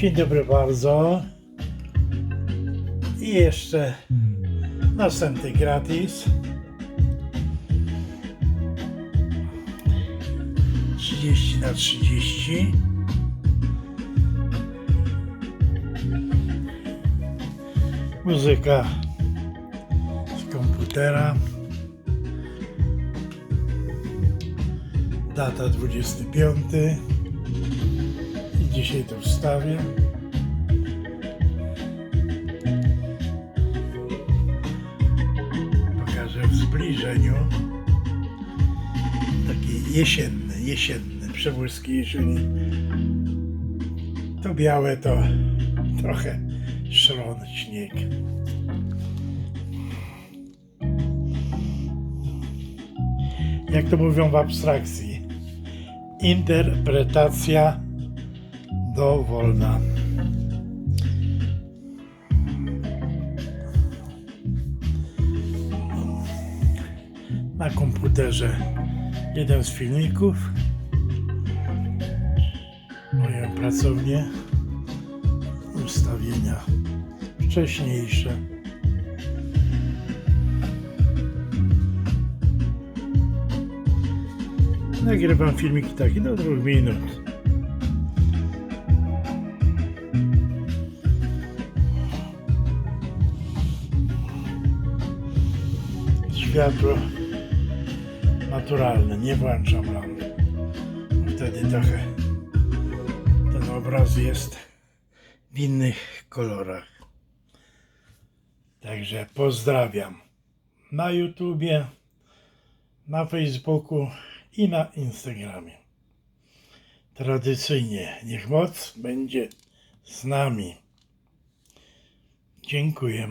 Dzień dobry bardzo. I jeszcze następny gratis. 30 na 30. Muzyka z komputera. Data 25. Dzisiaj to wstawię. Pokażę w zbliżeniu. Taki jesienny, jesienny, przebłyski jesieni. To białe to trochę szron, śnieg. Jak to mówią w abstrakcji? Interpretacja dowolna. Na komputerze jeden z filmików. Moją pracownię. Ustawienia wcześniejsze. Nagrywam filmiki takie do dwóch minut. Światło naturalne, nie włączam lamp. Wtedy trochę ten obraz jest w innych kolorach. Także pozdrawiam na YouTubie, na Facebooku i na Instagramie. Tradycyjnie niech moc będzie z nami. Dziękuję.